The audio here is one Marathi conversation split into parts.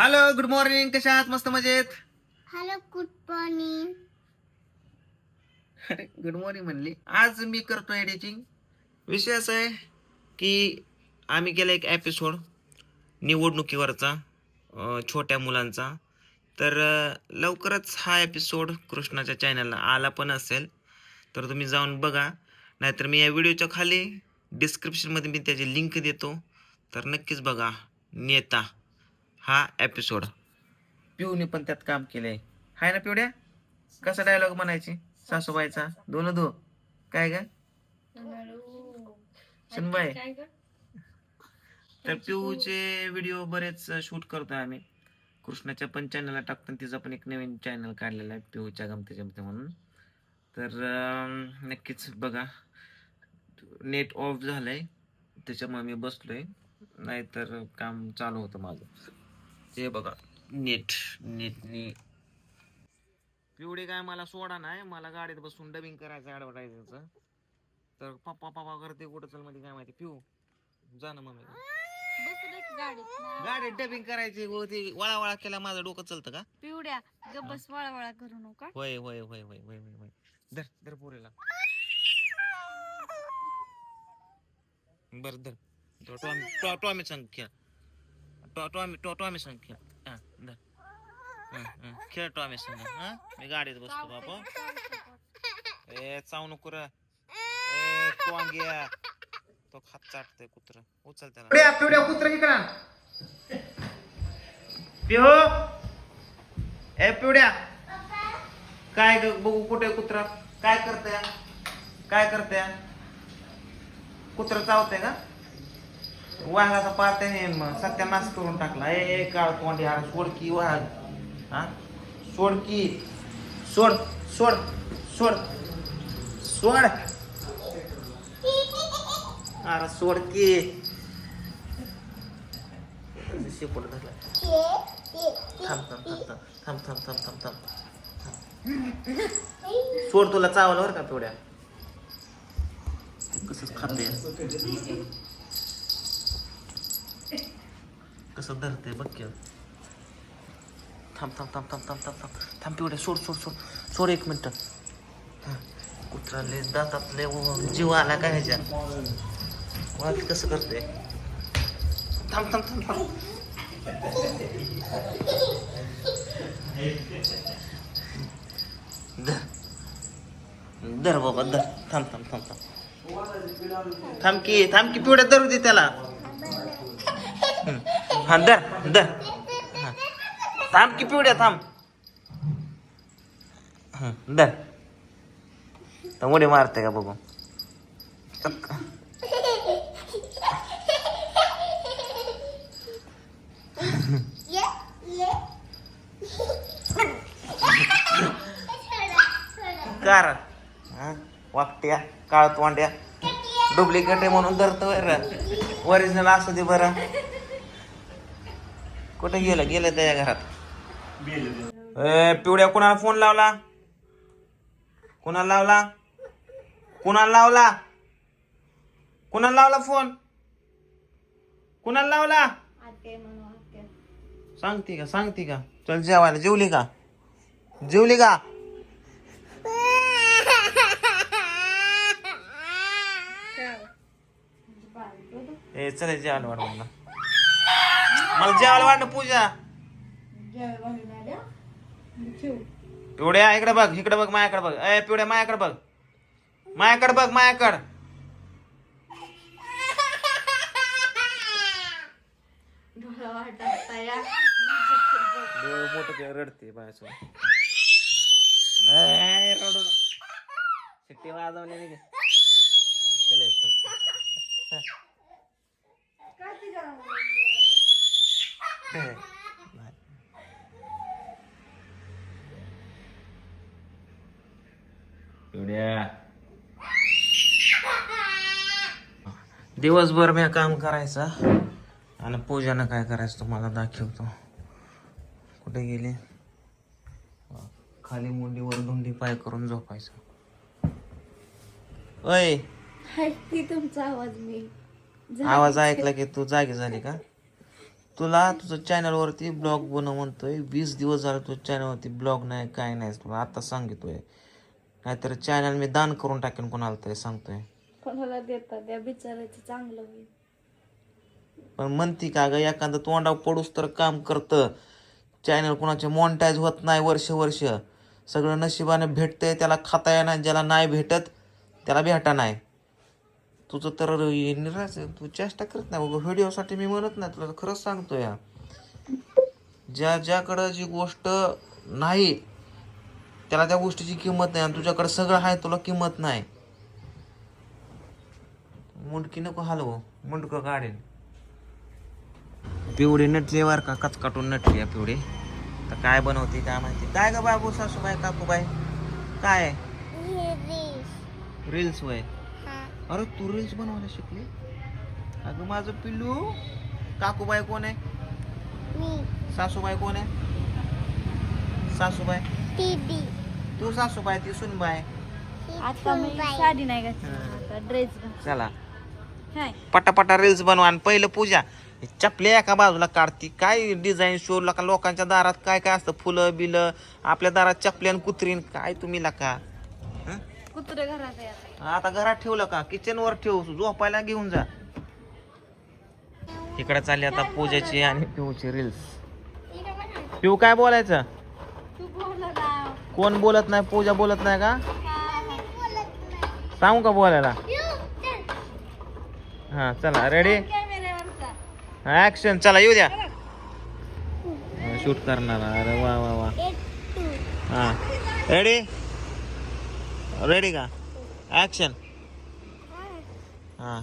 हॅलो गुड मॉर्निंग कशा आहात? मस्त मजेत? हॅलो गुड मॉर्निंग अरे गुड मॉर्निंग म्हणली. आज मी करतो एडिटिंग विषय असा आहे की आम्ही केला एक एपिसोड निवडणुकीवरचा अं, छोट्या मुलांचा. तर अं, लवकरच हा एपिसोड कृष्णाच्या चॅनलला आला पण असेल. तर तुम्ही जाऊन बघा. नाहीतर मी या व्हिडिओच्या खाली डिस्क्रिप्शनमध्ये मी त्याची लिंक देतो. तर नक्कीच बघा. नेता. हा एपिसोड पिऊने पण त्यात काम केलंय. हाय ना पिवड्या? कसा डायलॉग म्हणायची? सासूबाईचा? दोन दो काय ग? सुनबाई. तर पिऊचे व्हिडिओ बरेच शूट करतो आम्ही. कृष्णाच्या पण चॅनलला टाकतो आणि तिचा पण एक नवीन चॅनल काढलेला आहे पिऊच्या गमते जमते म्हणून. तर नक्कीच बघा. नेट ऑफ झालंय. त्याच्यामुळे मी बसलोय. नाहीतर काम चालू होतं माझं. ते बघा नीट नीट नीट. पिवडे काय मला सोडा नाही मला गाडीत बसून डबिंग करायचं ऍडव्हर्टायझरचं तर पप्पा पप्पा करते कुठं चलमध्ये काय माहिती? पिऊ. जा ना मम्मी. गाडीत डबिंग करायची हो ती वळा वळा केला माझं डोकं चलतं का? पिवड्या गब्बस वळा वळा करू नका होय होय होय होय होय होय होय. धर धर पोरीला. बर धर. तो टॉमी टॉमी संख्या टॉ टॉमी आम्ही टॉमी संख्या हा धर. हं, हं. खेळ टॉमी संग. हा? मी गाडीत बसतो बाबा. ए चाव नको रे ए तो खात चाटतोय कुत्र. उचल त्याला. पिवड्या पिवड्या कुत्र की करा पिहो. ए पिवड्या. काय ग बघू कुठे कुत्रा? काय करते काय करते कुत्र चावते का? वाघाचा पार त्याने सत्यानाश करून टाकला. ए काळ तोंडी अरे सोडकी वाघ. हा? सोडकी सोड सोड सोड. सोड. अरे सोडकी शेपूट धरला. थांब थांब थांब थांब थांब थांब थांब थांब थांब. सोड तुला चावलं बरं का थोड्या कसं खाते. कसं धरते बघ की. थांब थांब थांब थांब थांब थांब थांब. थांब पिवड्या सोड सोड सोड. सोड एक मिनटं. कुत्रा लय दातात लय जीव आला का ह्याच्या? वाट कसं करते थांब थांब थांब थांब. धर. धर बाबा धर. थांब थांब थांब थांब. थांब की थांब की पिवड्या धरू दे त्याला. हां हा धर धर हा. थांब की पिवड्या थांब. हं, धर तर उडी मारते का बघू? कार वाकट्या काळ तोंड्या. डुप्लिकेट आहे म्हणून धरतो बरं ओरिजिनल असू दे बरं. कुठे गेलं? गेलं त्याच्या घरात. ए, पिवड्या कुणाला फोन लावला? कुणाला लावला? कुणाला लावला? कुणाला लावला फोन कुणाला लावला? सांगते का सांगते का? चल जेवायला. जेवली का? जेवली का? ए चल जेवायला वाढ मला मला जेवायला वाटलं पूजा. पिवड्या इकडे बघ इकडे बघ माझ्याकडे बघ. ए पिवड्या माझ्याकडे बघ. माझ्याकडे बघ माझ्याकडे मोठं रडते बायसो रडू शिट्टी वाजवली नाही चल दिवसभर मी काम करायचं आणि पूजानं काय करायचं तुम्हाला दाखवतो. कुठे गेली? खाली मुंडीवर धुंडी पाय करून झोपायचं. अय तुमचा आवाज मी. आवाज ऐकला की तू जागी झाली का? तुला तुझं चॅनलवरती ब्लॉग बनव म्हणतोय. वीस दिवस झाले तुझ्या चॅनलवरती ब्लॉग नाही काय नाही. तुला आता सांगितोय. नाहीतर चॅनल मी दान करून टाकेन कोणाला तरी सांगतोय. कोणाला देतात? त्या बिचारायचं चांगलं होईल. पण म्हणती का ग एखादं तोंडावर पडूस तर काम करतं. चॅनल कोणाचे मॉनिटाईज होत नाही वर्ष वर्ष. सगळं नशिबाने भेटतंय त्याला खाता येणार ज्याला नाही भेटत त्याला भेटा नाही. तुझं तर निराश. तू चेष्टा करत नाही. व्हिडिओसाठी मी म्हणत नाही. तुला खरंच सांगतो या ज्या ज्याकडं जी गोष्ट नाही त्याला त्या गोष्टीची किंमत नाही आणि तुझ्याकडे सगळं आहे तुला किंमत नाही. मुंडकी नको हलवू. मुंडकं काढेल पिवडी नटली वर का? कच काटून नटली आहे पिवडी तर काय बनवते काय माहिती? काय ग बाबू सासूबाई काकूबाई? काय? रील्स वय. अरे तू रील्स बनवायला शिकली? अगं माझं पिल्लू काकूबाई कोण आहे? सासूबाई कोण आहे? सासूबाई. तू सासूबाई ती सुनबाई. आता मी साडी नाही घातली. ड्रेस चला. पटापटा रील्स बनवा आणि पहिलं पूजा. हे चपल्या एका बाजूला काढती. काय डिझाईन शो लका लोकांच्या दारात काय काय असतं? फुलं बिलं आपल्या दारात चपल्यान कुत्रीन काय तुम्ही लका? हं? कुत्रे घरात आहे आता. आता घरात ठेवलं का? किचन वर ठेव झोपायला घेऊन जा. इकडे चालली आता पूजाची आणि पिऊची रील्स पिऊ काय बोलायचं? तू कोण बोलत नाही पूजा बोलत नाही का? सांगू का बोलायला? हा चला रेडी कॅमेऱ्यावरचा ऍक्शन चला येऊ द्या. शूट करणार. अरे वा वा वा. हा. रेडी रेडी का? ऍक्शन हा.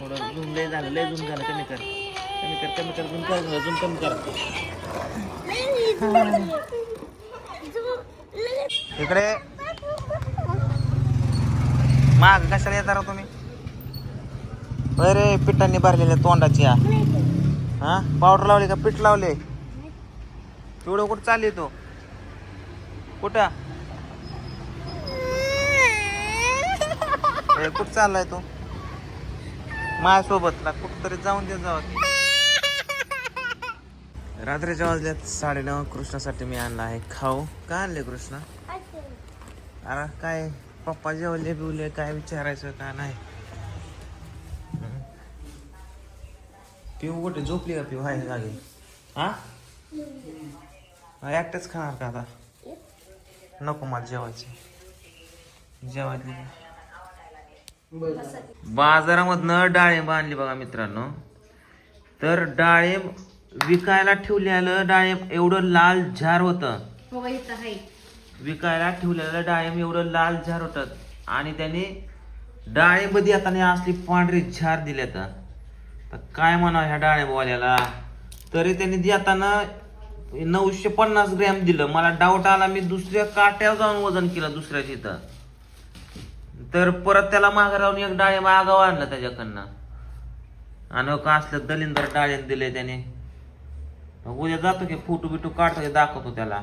थोडं झूम लय झालं लय झूम झालं कमी कर. कमी कर कमी कर झूम कर झूम कमी कर. इकडे. माग कशाला येता राव तुम्ही? अरे पिठांनी भरलेल्या तोंडाची हा? पावडर लावली का? पीठ लावले. तेवढं कुठं चालली तू? कुठं? कुठं चाललाय तू? माझ्यासोबत ना कुठं तरी जाऊन दे जाऊ रात्रीच्या वाजल्यात साडेनऊ. कृष्णासाठी मी आणला आहे खाऊ. का आणले कृष्ण? अरे काय पप्पा जेवले बिवले काय विचारायचं का? नाही. पिऊ कुठे झोपली का पिऊ? हाय जागी. हा? एकटेच खाणार का आता? नको मला जेवायची. जेवायची बाजारामधनं डाळिंब आणली बघा मित्रांनो. तर डाळिंब विकायला ठेवलेलं डाळिंब एवढं लाल झार होतं. हो आहे. विकायला ठेवलेलं डाळिंब एवढं लाल झार होतं. आणि त्याने डाळिंब देताना असली पांढरी झार दिल्यात तर काय म्हणावं ह्या डाळिंबवाल्याला? तरी त्यांनी देताना नऊशे पन्नास ग्रॅम दिलं. मला डाऊट आला मी दुसऱ्या काट्यावर जाऊन वजन केलं दुसऱ्या तिथं तर परत त्याला मागे राहून एक डाळिंब आगाव आणलं त्याच्याकडनं. आणि हो का असलं दलिंदर डाळे दिले त्याने. उद्या जातो की फोटो बिटो काढतो दाखवतो त्याला.